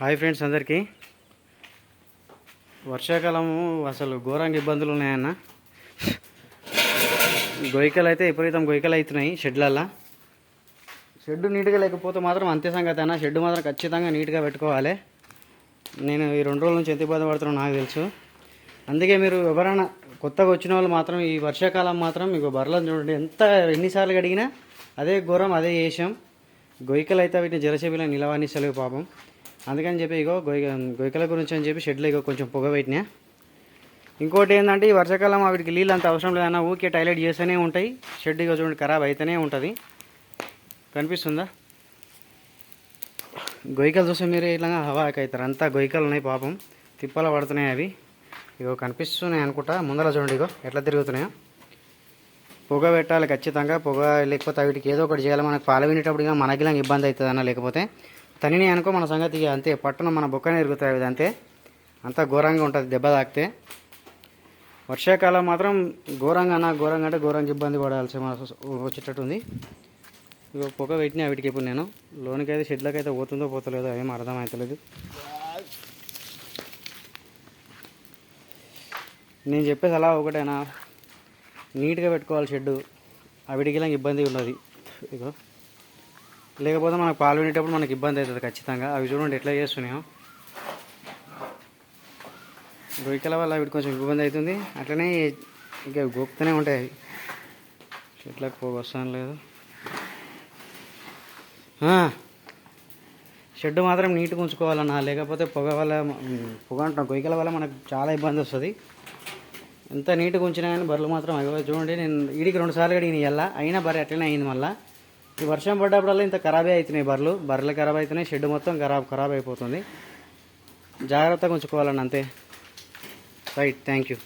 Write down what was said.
Hi friends అందరికీ. వర్షాకాలము అసలు ఘోరంగా ఇబ్బందులు ఉన్నాయన్న. గొయ్యకలు అయితే విపరీతం గొయ్యకలు అవుతున్నాయి షెడ్లల్లో. షెడ్ నీట్గా లేకపోతే మాత్రం అంతే సంగతి అన్న. షెడ్ మాత్రం ఖచ్చితంగా నీట్గా పెట్టుకోవాలి. నేను ఈ రెండు రోజుల నుంచి ఎంత ఇబ్బంది పడుతున్నాను నాకు తెలుసు. అందుకే మీరు ఎవరైనా కొత్తగా వచ్చిన వాళ్ళు మాత్రం ఈ వర్షాకాలం మాత్రం మీకు బర్రలను చూడండి. ఎంత ఎన్నిసార్లు కడిగినా అదే ఘోరం అదే వేషం గొయ్యకలు అయితే వీటిని జలసేబిలో నిలవనిస్తలేవు పాపం. అందుకని చెప్పి ఇగో గొయ్య గొయ్యకల గురించి అని చెప్పి షెడ్లో ఇగో కొంచెం పొగ పెట్టినా. ఇంకోటి ఏంటంటే ఈ వర్షాకాలం వాటికి నీళ్ళు అంత అవసరం లేదన్నా ఊకే టైలెట్ చేస్తూనే ఉంటాయి. షెడ్ ఇగో చూడండి ఖరాబ్ అయితేనే ఉంటుంది. కనిపిస్తుందా? గొయ్యకలు చూస్తే మీరు ఇట్లా హవాకి అవుతారు అంతా గొయ్యకలు ఉన్నాయి పాపం. తిప్పల పడుతున్నాయి అవి. ఇగో కనిపిస్తున్నాయి అనుకుంటా. ముందర చూడండి ఇగో ఎట్లా తిరుగుతున్నాయో. పొగ పెట్టాలి ఖచ్చితంగా. పొగ లేకపోతే వీటికి ఏదో ఒకటి చేయాలి. మనకు పాలు వినేటప్పుడు ఇక మనకి ఇబ్బంది అవుతుంది అన్న లేకపోతే తనిని అనుకో మన సంగతి అంతే పట్టున మన బొక్కనే ఎరుగుతాయి ఇది అంతే. అంతా ఘోరంగా ఉంటుంది దెబ్బ తాకితే. వర్షాకాలం మాత్రం ఘోరంగా అన్న ఘోరంగా అంటే ఘోరంగా ఇబ్బంది పడాల్సి వచ్చేటట్టుంది. ఇక ఇగో పొగ పెట్టినా వీటికి ఇప్పుడు నేను. లోనికి అయితే షెడ్లకి అయితే పోతుందో పోతలేదో ఏం అర్థం అవుతలేదు నేను చెప్పేది అలా ఒకటేనా? నీట్గా పెట్టుకోవాలి షెడ్డు. అవిడికి ఇబ్బంది ఉన్నది ఇగో. లేకపోతే మనకు పాలు వినేటప్పుడు మనకి ఇబ్బంది అవుతుంది ఖచ్చితంగా. అవి చూడండి ఎట్లా చేస్తున్నాయో. గొయ్యకల వల్ల వీటి కొంచెం ఇబ్బంది అవుతుంది. అట్లనే ఇంకా గోపుతూనే ఉంటాయి. చెట్లకు పోగు వస్తాను లేదు. షెడ్ మాత్రం నీట్గా ఉంచుకోవాలన్నా లేకపోతే పొగ వల్ల పొగ అంటాం గొయ్యకల వల్ల మనకు చాలా ఇబ్బంది వస్తుంది. ఎంత నీట్గా ఉంచినా కానీ బర్రెలు మాత్రం అవి చూడండి నేను ఈడికి రెండు సార్లు అడిగిన ఇయ్యాల అయినా బర్రె అట్లనే అయింది మళ్ళీ. ఈ వర్షం పడ్డప్పుడల్లా ఇంత ఖరాబే అవుతున్నాయి బర్రెలు. బర్రెలు ఖరాబ్ అవుతున్నాయి షెడ్ మొత్తం ఖరాబ్ ఖరాబ్ అయిపోతుంది. జాగ్రత్తగా ఉంచుకోవాలండి అంతే. Right thank you.